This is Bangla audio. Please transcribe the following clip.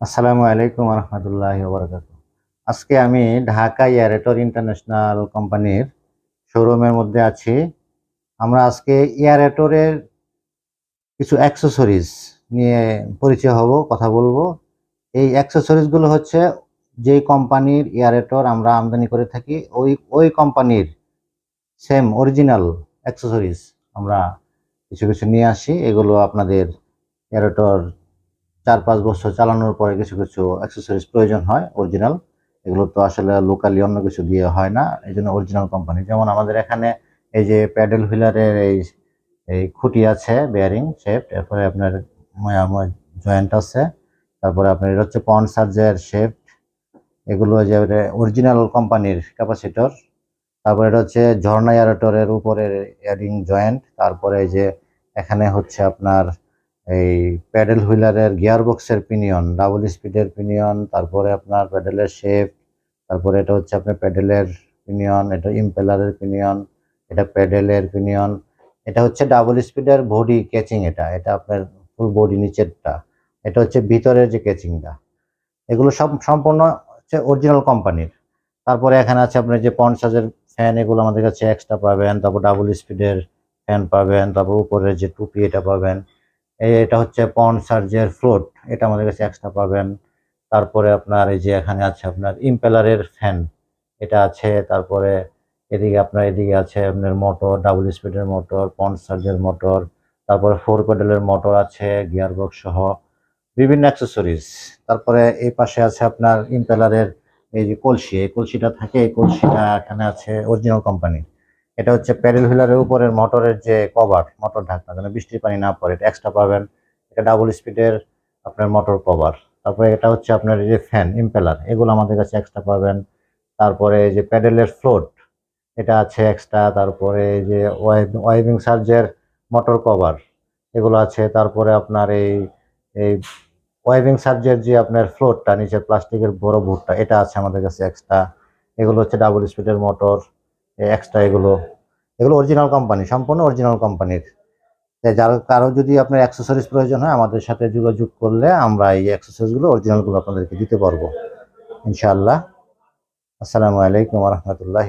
আসসালামু আলাইকুম রহমতুল্লাহ বরকাত আজকে আমি ঢাকা এয়ারেটর ইন্টারন্যাশনাল কোম্পানির শোরুমের মধ্যে আছি। আমরা আজকে এয়ারেটরের কিছু অ্যাক্সেসরিজ নিয়ে পরিচয় হব, কথা বলব। এই অ্যাক্সেসরিজগুলো হচ্ছে যেই কোম্পানির এয়ারেটর আমরা আমদানি করে থাকি, ওই ওই কোম্পানির সেম অরিজিনাল অ্যাক্সেসরিজ আমরা কিছু কিছু নিয়ে আসি। এগুলো আপনাদের এয়ারেটর চার পাঁচ বছর চালানোর পরে কিছু কিছু অ্যাক্সেসরিজ প্রয়োজন হয় অরিজিনাল এগুলো তো আসলে লোকালি অন্য কিছু দিয়ে হয় না, এই জন্য অরিজিনাল কোম্পানি যেমন আমাদের এখানে এই যে প্যাডেল হুইলারের এই এই খুঁটি আছে বেয়ারিং শেপ এরপরে আপনার জয়েন্ট আছে, তারপরে আপনার এটা হচ্ছে পন সার্জের শেপ এগুলো যে অরিজিনাল কোম্পানির ক্যাপাসিটর তারপরে এটা হচ্ছে ঝর্ণা এয়ারেটরের উপরের এয়ারিং জয়েন্ট তারপরে এই যে এখানে হচ্ছে আপনার এই প্যাডেল হুইলারের গিয়ার বক্সের পিনিয়ন ডাবল স্পিডের পিনিয়ন তারপরে আপনার প্যাডেলের শেপ তারপরে এটা হচ্ছে আপনার প্যাডেলের পিনিয়ন এটা ইম্পেলারের পিনিয়ন এটা প্যাডেলের পিনিয়ন এটা হচ্ছে ডাবল স্পিডের বডি ক্যাচিং এটা এটা আপনার ফুল বডি নিচেরটা, এটা হচ্ছে ভিতরের যে ক্যাচিংটা এগুলো সব সম্পূর্ণ হচ্ছে অরিজিনাল কোম্পানির তারপরে এখানে আছে আপনার যে পঞ্চাশের ফ্যান এগুলো আমাদের কাছে এক্সট্রা পাবেন, তারপর ডাবল স্পিডের ফ্যান পাবেন, তারপর উপরের যে টুপি এটা পাবেন। এটা হচ্ছে পন সার্জের ফ্লোট এটা আমাদের কাছে এক্সট্রা পাবেন। তারপরে আপনার এই যে এখানে আছে আপনার ইম্পেলারের ফ্যান এটা আছে। তারপরে এদিকে আপনার, এদিকে আছে আপনার মোটর ডাবল স্পিডের মোটর পন সার্জের মোটর তারপরে ফোর প্যাডেলের মোটর আছে গিয়ার বক্স সহ বিভিন্ন অ্যাক্সেসরিজ তারপরে এই পাশে আছে আপনার ইম্পেলারের এই যে কলসি, এই কলসিটা থাকে, এই কলসিটা এখানে আছে অরিজিনাল কোম্পানি এটা হচ্ছে প্যাডেল হুইলারের উপরের মোটরের যে কভার, মোটর ঢাকনা, যেন বৃষ্টির পানি না পড়ে, এটা এক্সট্রা পাবেন। এটা ডাবল স্পিডের আপনার মোটর কভার। তারপরে এটা হচ্ছে আপনার যে ফ্যান ইম্পেলার এগুলো আমাদের কাছে এক্সট্রা পাবেন। তারপরে যে প্যাডেলের ফ্লোট এটা আছে এক্সট্রা তারপরে এই যে ওয়াইভিং সার্জের মোটর কভার এগুলো আছে। তারপরে আপনার এই এই ওয়াইভিং সার্জের যে আপনার ফ্লোটটা নিচে প্লাস্টিকের বড় বুটটা এটা আছে আমাদের কাছে এক্সট্রা এগুলো হচ্ছে ডাবল স্পিডের মোটর এক্সট্রা এগুলো। এগুলো অরিজিনাল কোম্পানি সম্পূর্ণ অরিজিনাল কোম্পানির যার কারও যদি আপনার অ্যাক্সেসরিজ প্রয়োজন হয়, আমাদের সাথে যোগাযোগ করলে আমরা এই অ্যাক্সেসরিজগুলো অরিজিনালগুলো আপনাদেরকে দিতে পারব। ইনশাআল্লাহ। আসসালামু আলাইকুম রহমতুল্লাহ